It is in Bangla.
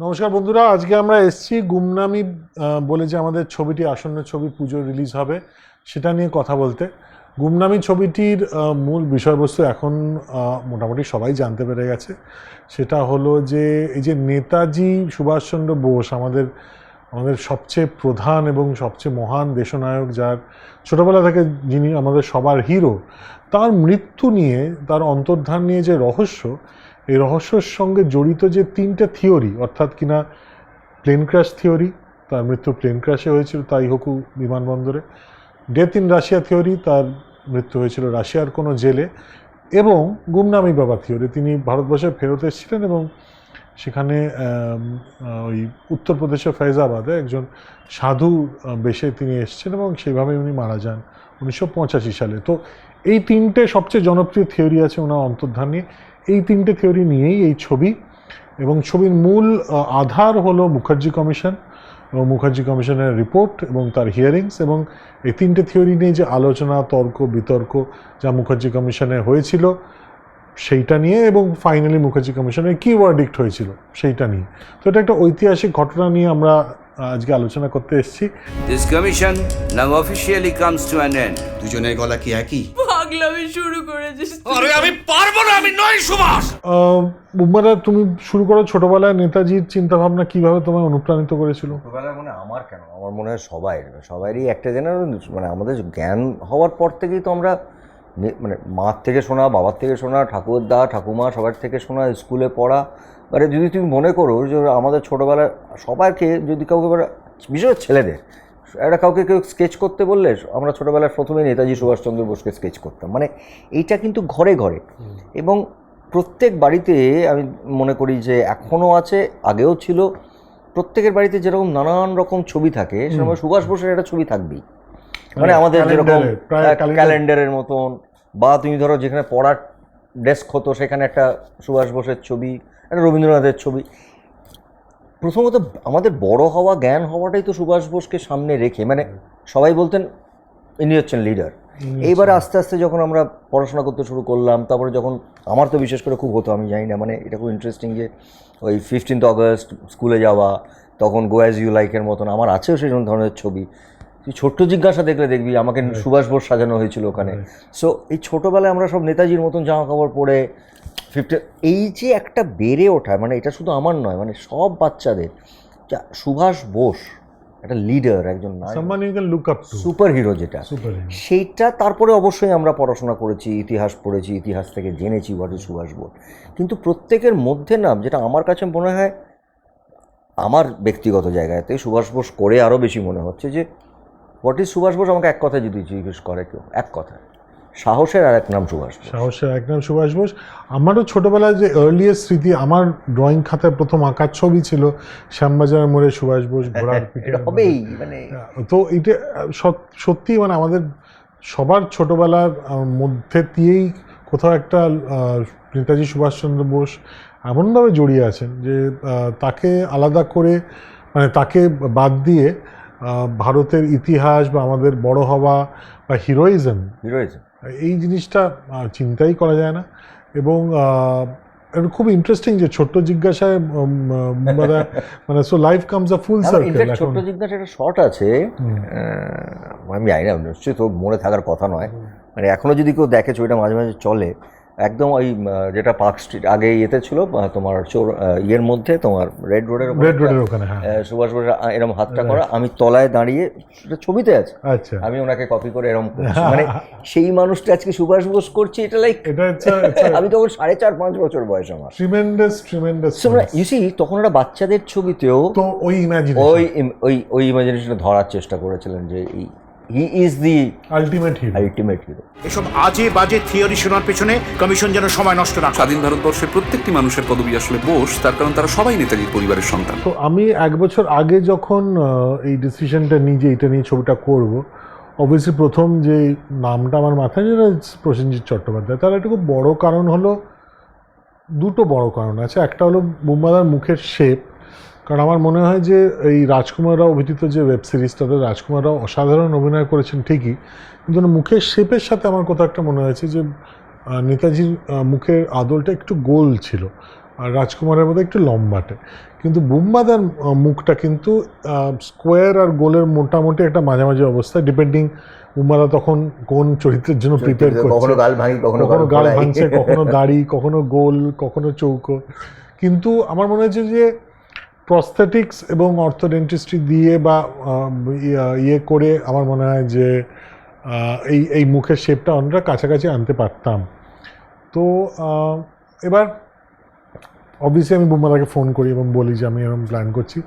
নমস্কার বন্ধুরা, আজকে আমরা এসছি গুমনামি বলে যে আমাদের ছবিটি আসন্ন ছবি পুজো রিলিজ হবে, সেটা নিয়ে কথা বলতে। গুমনামি ছবিটির মূল বিষয়বস্তু এখন মোটামুটি সবাই জানতে পেরে গেছে। সেটা হলো যে, এই যে নেতাজি সুভাষচন্দ্র বোস, আমাদের আমাদের সবচেয়ে প্রধান এবং সবচেয়ে মহান দেশনায়ক যার ছোটবেলা থেকে যিনি আমাদের সবার হিরো, তার মৃত্যু নিয়ে, তার অন্তর্ধান নিয়ে যে রহস্য, এই রহস্যের সঙ্গে জড়িত যে তিনটে থিওরি, অর্থাৎ কিনা প্লেন ক্র্যাশ থিওরি, তার মৃত্যু প্লেন ক্র্যাশে হয়েছিল তাইহকু বিমানবন্দরে, ডেথ ইন রাশিয়া থিওরি, তার মৃত্যু হয়েছিল রাশিয়ার কোনো জেলে, এবং গুমনামি বাবা থিওরি, তিনি ভারতবর্ষে ফেরত এসেছিলেন এবং সেখানে ওই উত্তরপ্রদেশের ফৈজাবাদে একজন সাধু বেশে তিনি এসেছেন এবং সেইভাবে উনি মারা যান উনিশশো পঁচাশি সালে। তো এই তিনটে সবচেয়ে জনপ্রিয় থিওরি আছে ওনার অন্তর্ধান। নিয়ে এই তিনটে থিওরি নিয়েই এই ছবি এবং ছবির মূল আধার হলো মুখার্জি কমিশন এবং মুখার্জি কমিশনের রিপোর্ট এবং তার হিয়ারিংস এবং এই তিনটে থিওরি নিয়ে যে আলোচনা, তর্ক, বিতর্ক যা মুখার্জি কমিশনে হয়েছিল সেইটা নিয়ে এবং ফাইনালি মুখার্জি কমিশনের কি ওয়ার্ডিক্ট হয়েছিল সেইটা নিয়ে। তো এটা একটা ঐতিহাসিক ঘটনা নিয়ে আমরা আজকে আলোচনা করতে এসেছি। This commission now officially comes to an end. দুজনের গলা কি একই? পাগলামি শুরু করেছিস আরে আমি পারব না আমি নই সুভাষ। বুম্বাদা তুমি শুরু করো ছোটবেলায় নেতাজির চিন্তাভাবনা কীভাবে তোমায় অনুপ্রাণিত করেছিল? ছোটবেলায় মনে হয় আমার কেন? আমার মনে হয় সবাই সবারই একটা জেনারেশন মানে আমাদের জ্ঞান হওয়ার পর থেকেই তো আমরা মানে মার থেকে শোনা বাবার থেকে শোনা ঠাকুরদা ঠাকুমা সবার থেকে শোনা স্কুলে পড়া। মানে যদি তুমি মনে করো যে আমাদের ছোটোবেলায় সবাইকে যদি কাউকে বিশেষ ছেলেদের একটা কাউকে কেউ স্কেচ করতে বললে আমরা ছোটোবেলায় প্রথমে নেতাজি সুভাষচন্দ্র বোসকে স্কেচ করতাম। মানে এইটা কিন্তু ঘরে ঘরে। এবং প্রত্যেক বাড়িতে আমি মনে করি যে এখনও আছে আগেও ছিল। প্রত্যেকের বাড়িতে যেরকম নানান রকম ছবি থাকে সেরকম সুভাষ বোসের একটা ছবি থাকবেই। মানে আমাদের যেরকম ক্যালেন্ডারে, ক্যালেন্ডারের মতন। বা তুমি ধরো যেখানে পড়ার ডেস্ক হতো সেখানে একটা সুভাষ বোসের ছবি একটা রবীন্দ্রনাথের ছবি। প্রথমত আমাদের বড় হওয়া জ্ঞান হওয়াটাই তো সুভাষ বোসকে সামনে রেখে মানে সবাই বলতেন ইনি হচ্ছেন লিডার এইবারে আস্তে আস্তে যখন আমরা পড়াশোনা করতে শুরু করলাম তারপরে যখন আমার তো বিশেষ করে খুব হতো আমি জানি না মানে এটা খুব ইন্টারেস্টিং যে ওই ফিফটিন্থ অগস্ট স্কুলে যাওয়া তখন গো অ্যাজ ইউ লাইকের মতন আমার আছেও সেই ধরনের ছবি। তুই ছোট্ট জিজ্ঞাসা দেখলে দেখবি আমাকে সুভাষ বোস সাজানো হয়েছিল ওখানে। সো এই ছোটোবেলায় আমরা সব নেতাজির মতন জামা কাপড় পরে ফিফটি এই যে একটা বেড়ে ওঠা মানে এটা শুধু আমার নয় মানে সব বাচ্চাদের সুভাষ বোস একটা লিডার একজন লুক আপ সুপার হিরো যেটা সেইটা তারপরে অবশ্যই আমরা পড়াশোনা করেছি ইতিহাস পড়েছি ইতিহাস থেকে জেনেছি হোয়াট ইজ সুভাষ বোস। কিন্তু প্রত্যেকের মধ্যে না যেটা আমার কাছে মনে হয় আমার ব্যক্তিগত জায়গাতে সুভাষ বোস করে আরও বেশি মনে হচ্ছে যে হোয়াট ইজ সুভাষ বোস আমাকে এক কথা যদি জিজ্ঞেস করে কেউ এক কথা সাহসের আর এক নাম সুভাষ বোস। সাহসের এক নাম সুভাষ বোস। আমারও ছোটবেলায় যে আর্লিয়েস্ট স্মৃতি আমার ড্রয়িং খাতায় প্রথম আঁকার ছবি ছিল শ্যামবাজার মোড়ে সুভাষ বোস ঘোড়ার পিঠে হবেই মানে। তো এটা সত- সত্যি মানে আমাদের সবার ছোটবেলার মধ্যে দিয়েই কোথাও একটা নেতাজি সুভাষচন্দ্র বোস এমনভাবে জড়িয়ে আছেন যে তাকে আলাদা করে মানে তাকে বাদ দিয়ে ভারতের ইতিহাস বা আমাদের বড় হওয়া বা হিরোইজম হিরোইজম। এই জিনিসটা চিন্তাই করা যায় না। এবং খুব ইন্টারেস্টিং যে ছোট্ট জিজ্ঞাসায় মানে so life comes a full circle ছোট্ট জিজ্ঞাসা একটা শর্ট আছে। আমি জানি না নিশ্চয়ই তো মনে থাকার কথা নয়। মানে এখনও যদি কেউ দেখে ছবিটা মাঝে মাঝে চলে একদম ওই যেটা পার্ক স্ট্রিট আগে ইয়েতে ছিল তোমার চোর ইয়ের মধ্যে তোমার রেড রোডের রেড রোডের ওখানে হ্যাঁ। সুভাষ বোস এরকম হাতটা করা আমি তলায় দাঁড়িয়ে সেটা ছবিতে আছে। আচ্ছা। আমি ওনাকে কপি করে এরকম মানে সেই মানুষটা আজকে সুভাষ বোস করছে এটা লাইক এটা আমি তখন সাড়ে চার পাঁচ বছর বয়স আমার। ট্রিমেন্ডাস ট্রিমেন্ডাস ইউসি তখন ওরা বাচ্চাদের ছবিতেও তো ওই ইমাজিনেশন ওই ওই ওই ইমাজিনেশনটা ধরার চেষ্টা করেছিলেন যে he is the ultimate hero ultimate hero এসব আজে বাজে থিওরি শোনার পেছনে কমিশন যেন সময় নষ্ট না স্বাধীন ভারতবর্ষের প্রত্যেকটি মানুষের পদবি আসলে বোস তার কারণ তারা সবাই নেতাজির পরিবারের সন্তান। তো আমি এক বছর আগে যখন এই ডিসিশনটা যে এটা নিয়ে ছবিটা করব অবভিয়াসলি প্রথম যে নামটা আমার মাথায় যেটা প্রসেনজিৎ চট্টোপাধ্যায় তার একটা খুব বড় কারণ হলো দুটো বড় কারণ আছে। একটা হলো বুম্বাদার মুখের শেপ কারণ আমার মনে হয় যে এই রাজকুমার রাও অভিনীত যে ওয়েব সিরিজটাতে রাজকুমার রাও অসাধারণ অভিনয় করেছেন ঠিকই। কিন্তু মুখের শেপের সাথে আমার কোথাও একটা মনে হয়েছে যে নেতাজির মুখের আদলটা একটু গোল ছিল আর রাজকুমারের মধ্যে একটু লম্বাটে। কিন্তু বুম্বাদার মুখটা কিন্তু স্কোয়ার আর গোলের মোটামুটি একটা মাঝামাঝি অবস্থা ডিপেন্ডিং বুম্বাদা তখন কোন চরিত্রের জন্য প্রিপেয়ার কখনো করছে। গাল ভাঙি কখনো কখনো গাল ভাঙছে কখনো দাড়ি কখনো গোল কখনো চৌকো। কিন্তু আমার মনে হচ্ছে যে প্রস্থেটিক্স এবং অর্থোডেন্টিস্ট্রি দিয়ে বা ইয়ে করে আমার মনে হয় যে এই এই মুখের শেপটা অনেকটা কাছাকাছি আনতে পারতাম। তো এবার অবভিয়াসলি আমি বুম্বালাকে ফোন করি এবং বলি যে আমি এরকম প্ল্যান করছি।